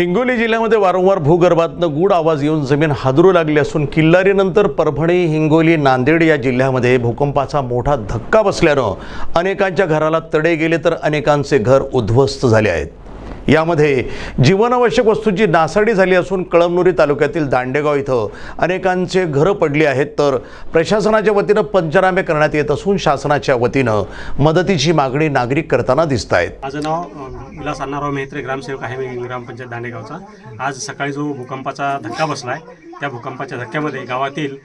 हिंगोली जिल्ह्यामध्ये वारंवार भूगर्भातनं गूढ आवाज येऊन जमीन हादरू लागली असून किल्लारीनंतर परभणी हिंगोली नांदेड या जिल्ह्यामध्ये भूकंपाचा मोठा धक्का बसल्यानं अनेकांच्या घराला तडे गेले तर अनेकांचे घर उद्ध्वस्त झाले आहेत. यामध्ये जीवनावश्यक वस्तूंची नासाडी झाली असून कळमनुरी तालुक्यातील दांडेगाव इथं अनेकांचे घरं पडली आहेत. तर प्रशासनाच्या वतीनं पंचनामे करण्यात येत असून शासनाच्या वतीनं मदतीची मागणी नागरिक करताना दिसत आहेत. माझं नाव विलास अण्णाराव मेहत्रे ग्रामसेवक आहे मी ग्रामपंचायत दांडेगावचा. आज सकाळी जो भूकंपाचा धक्का बसला आहे त्या भूकंपाच्या धक्क्यामध्ये गावातील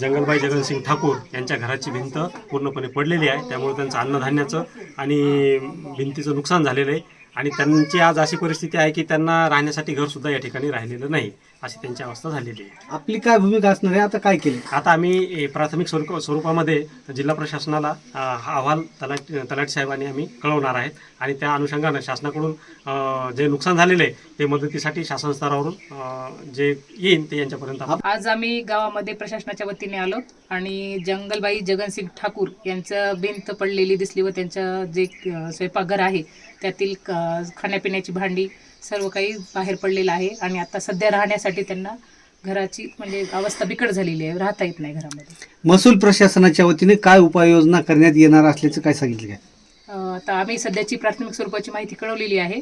जंगलबाई जगनसिंग ठाकूर यांच्या घराची भिंत पूर्णपणे पडलेली आहे. त्यामुळे त्यांचं अन्नधान्याचं आणि भिंतीचं नुकसान झालेलं आहे. आणि त्यांची आज अशी परिस्थिती आहे की त्यांना राहण्यासाठी घरसुद्धा या ठिकाणी राहिलेलं नाही. अशी त्यांची अवस्था झालेली आहे. आपली काय भूमिका असणार आहे? आता काय केले? आता आम्ही ए, प्राथमिक स्वरूप स्वरूपामध्ये जिल्हा प्रशासनाला अ, हा अहवाल तलाट तलाठी साहेबांनी आम्ही कळवणार आहेत. आणि त्या अनुषंगानं शासनाकडून अ, जे नुकसान झालेले आहे ते मदतीसाठी शासन स्तरावरून अ, जे येईन ते यांच्यापर्यंत आपण आज आम्ही गावामध्ये प्रशासनाच्या वतीने आलो आणि जंगलबाई जगनसिंग ठाकूर यांचं भिंत पडलेली दिसली व त्यांचं जे अ, स्वयंपाकघर आहे त्यातील क- खाण्यापिण्याची भांडी सर्व काही बाहेर पडलेलं आहे आणि आता सध्या राहण्यासाठी त्यांना घराची म्हणजे अवस्था बिकट झालेली आहे. राहता येत नाही घरामध्ये. महसूल प्रशासनाच्या वतीने काय उपाययोजना करण्यात येणार असल्याचं काय सांगितलं काय? अ, आता आम्ही सध्याची प्राथमिक स्वरूपाची माहिती कळवलेली आहे.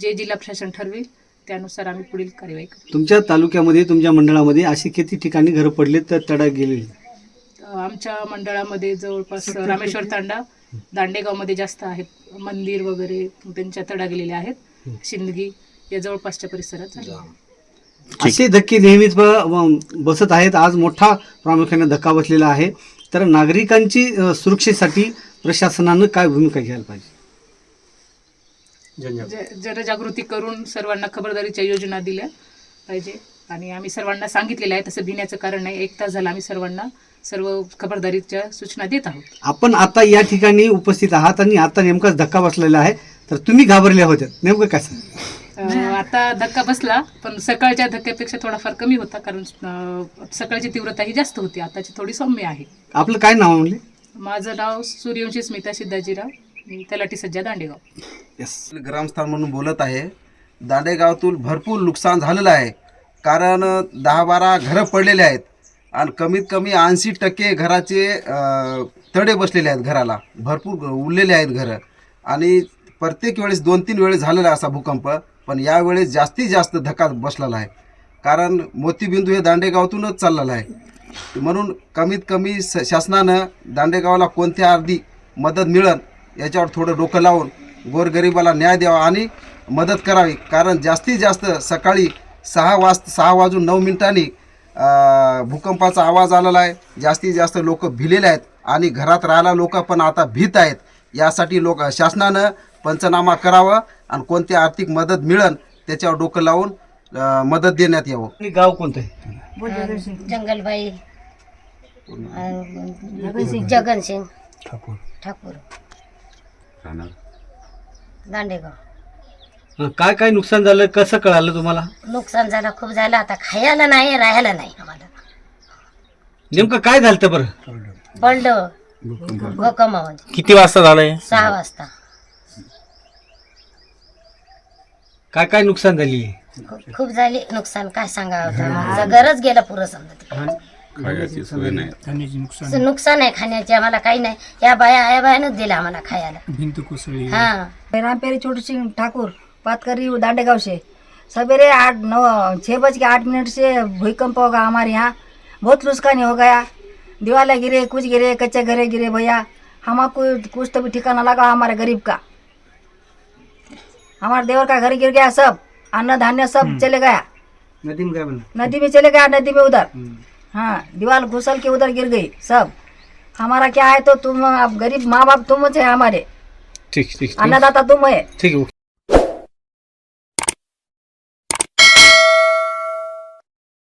जे जिल्हा प्रशासन ठरवेल त्यानुसार आम्ही पुढील कार्यवाही करू. तुमच्या तालुक्यामध्ये तुमच्या मंडळामध्ये असे किती ठिकाणी घरं पडले तर तडा गेलेले? अ, आमच्या मंडळामध्ये जवळपास रामेश्वर तांडा दांडेगावमध्ये जास्त आहेत. मंदिर वगैरे त्यांच्या तडा गेलेल्या आहेत. शिंदगी या जवळपासच्या परिसरात झाले. असे धक्के नेहमीच बसत आहेत. आज मोठा प्रामुख्याने धक्का बसलेला आहे. तर नागरिकांची सुरक्षेसाठी प्रशासनानं काय भूमिका घ्यायला पाहिजे? जनजागृती करून सर्वांना खबरदारीच्या योजना दिल्या पाहिजे. आणि आम्ही सर्वांना सांगितलेलं आहे तसं भिण्याचं कारण नाही एक तास झाला आम्ही सर्वांना सर्व खबरदारीच्या सूचना देत आहोत. आपण आता या ठिकाणी उपस्थित आहात आणि आता नेमकाच धक्का बसलेला आहे. तर तुम्ही घाबरल्या होत्या. नेमकं काय सांग अ, आता धक्का बसला पण सकाळच्या धक्क्यापेक्षा थोडाफार कमी होता कारण अ, सकाळची तीव्रता ही जास्त होती. आताची थोडी सौम्य आहे. आपलं काय नाव म्हणले? माझं नाव सूर्यवंशी स्मिता सिद्धाजीराव. मी तलाठी सज्जा दांडेगाव. येस ग्रामस्थान म्हणून बोलत आहे. दांडेगावातून भरपूर नुकसान झालेलं आहे. कारण दहा बारा घरं पडलेले आहेत. आणि कमीत कमी ऐंशी टक्के घराचे अं, तडे बसलेले आहेत घराला. भरपूर उरलेले आहेत घरं. आणि प्रत्येक वेळेस दोन तीन वेळेस झालेला आहे असा भूकंप पण यावेळेस जास्तीत जास्त धक्का बसलेला आहे. कारण मोतीबिंदू हे दांडेगावातूनच चाललेलं आहे. म्हणून कमीत कमी स शासनानं दांडेगावाला कोणत्या अर्धी मदत मिळन याच्यावर थोडं डोकं लावून गोरगरिबाला न्याय द्यावा आणि मदत करावी. कारण जास्तीत जास्त सकाळी सहा वाज सहा वाजून नऊ मिनिटांनी भूकंपाचा आवाज आलेला आहे. जास्तीत जास्त लोक भिलेले आहेत आणि घरात राहायला लोक पण आता भीत आहेत. यासाठी लोक शासनानं पंचनामा करावं आणि कोणती आर्थिक मदत मिळन त्याच्यावर डोकं लावून अं, मदत देण्यात यावं. आणि गाव कोणतं आहे? जंगलबाई. अं, जगनसिंग. ठाकूर. दांडेगाव. हं, काय काय नुकसान झालं? कसं कळालं तुम्हाला? नुकसान झालं खूप झालं. आता खायला नाही राहायला नाही आम्हाला. नेमकं काय झालं बरं? पडलं भूकंपामध्ये. किती वाजता झालंय? सहा वाजता. काय काय नुकसान झाली? खूप- खूप झाली नुकसान काय सांगावं आता? आमचं घरच गेलं पुरं समजा ते. असं नुकसान आहे खाण्याचे आम्हाला काही नाही. या बाया या बायानच दिलं आम्हाला खायला. भिंत कोसळली. हा. रामपेरी छोटू सिंह ठाकुर बात कर रही हूँ दांडेगांव से सवेरे आठ नौ छः बज के आठ मिनट से भूकंप होगा हमारे यहाँ. बहुत नुकसान हो गया दीवारें गिरे कुछ गिरे कच्चे घरे गिरे भैया. हमको कुछ तो भी ठिकाना लगा हमारे गरीब का. हमारे देवर का घर गिर गया सब अन्न धान्य सब चले गया। नदी में काय नदी में चले गया नदी में उधर। हाँ दीवार घुसल के उधर गिर गई सब। हमारा क्या है तो तुम अब गरीब माँ बाप तुम है हमारे। ठीक ठीक अन्नदाता तुम है। ठीक आहे